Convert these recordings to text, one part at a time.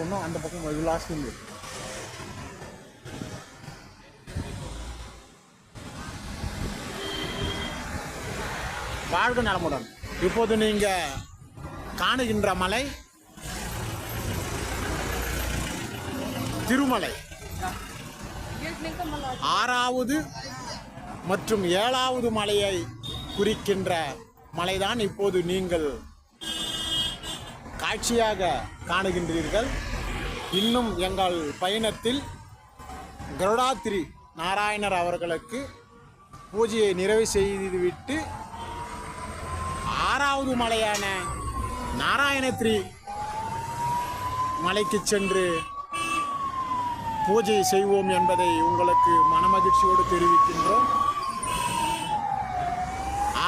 ஒன்றும் அந்த பக்கம் இது லாஸ்ட் இருந்து வாழ்க நலமுடன். இப்போது நீங்க காணுகின்ற மலை திருமலை. ஆறாவது மற்றும் ஏழாவது மலையை குறிக்கின்ற மலைதான் இப்போது நீங்கள் காட்சியாக காணுகின்றீர்கள். இன்னும் எங்கள் பயணத்தில் கருடாத்திரி நாராயணர் அவர்களுக்கு பூஜையை நிறைவு செய்துவிட்டு ஆறாவது மலையான நாராயணத்ரி மலைக்கு சென்று பூஜை செய்வோம் என்பதை உங்களுக்கு மனமகிழ்ச்சியோடு தெரிவிக்கின்றோம்.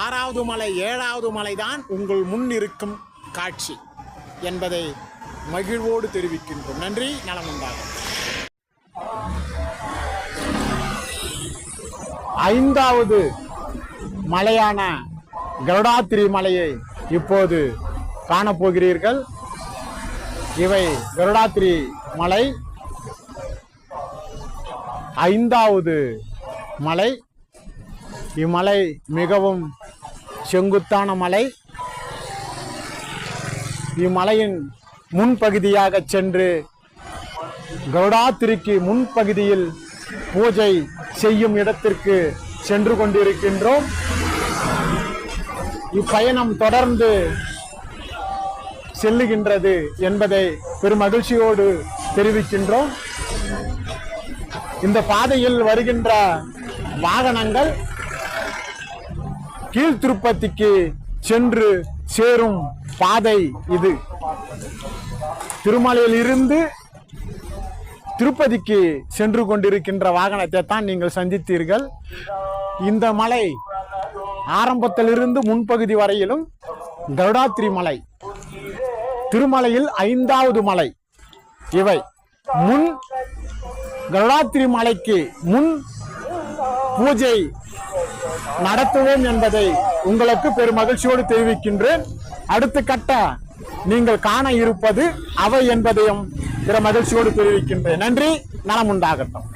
ஆறாவது மலை ஏழாவது மலைதான் உங்கள் முன் இருக்கும் காட்சி. என்பதை மகிழ்வோடு தெரிவிக்கின்றோம். நன்றி நலம் உண்டாகும் ஐந்தாவது மலையான கருடாத்திரி மலையை இப்போது காணப்போகிறீர்கள். இவை கருடாத்திரி மலை. ஐந்தாவது மலை. இம்மலை மிகவும் செங்குத்தான மலை. இம்மலையின் முன்பகுதியாக சென்று கருடாத்திரிக்கு முன்பகுதியில் பூஜை செய்யும் இடத்திற்கு சென்று கொண்டிருக்கின்றோம். இப்பயணம் தொடர்ந்து செல்லுகின்றது என்பதை பெருமகிழ்ச்சியோடு தெரிவிக்கின்றோம். இந்த பாதையில் வருகின்ற வாகனங்கள் கீழ்திருப்பத்திக்கு சென்று சேரும் பாதை இது. திருமலையில் இருந்து திருப்பதிக்கு சென்று கொண்டிருக்கின்ற வாகனத்தை தான் நீங்கள் சந்தித்தீர்கள். இந்த மலை ஆரம்பத்திலிருந்து முன்பகுதி வரையிலும் கருடாத்திரி மலை. திருமலையில் ஐந்தாவது மலை. இவை முன் கருடாத்திரி மலைக்கு முன் பூஜை நடத்துவோம் என்பதை உங்களுக்கு பெருமகிழ்ச்சியோடு தெரிவிக்கின்றேன். அடுத்த கட்ட நீங்கள் காண இருப்பது அவை என்பதையும் பிற மகிழ்ச்சியோடு தெரிவிக்கின்றேன். நன்றி. நலம் உண்டாகட்டும்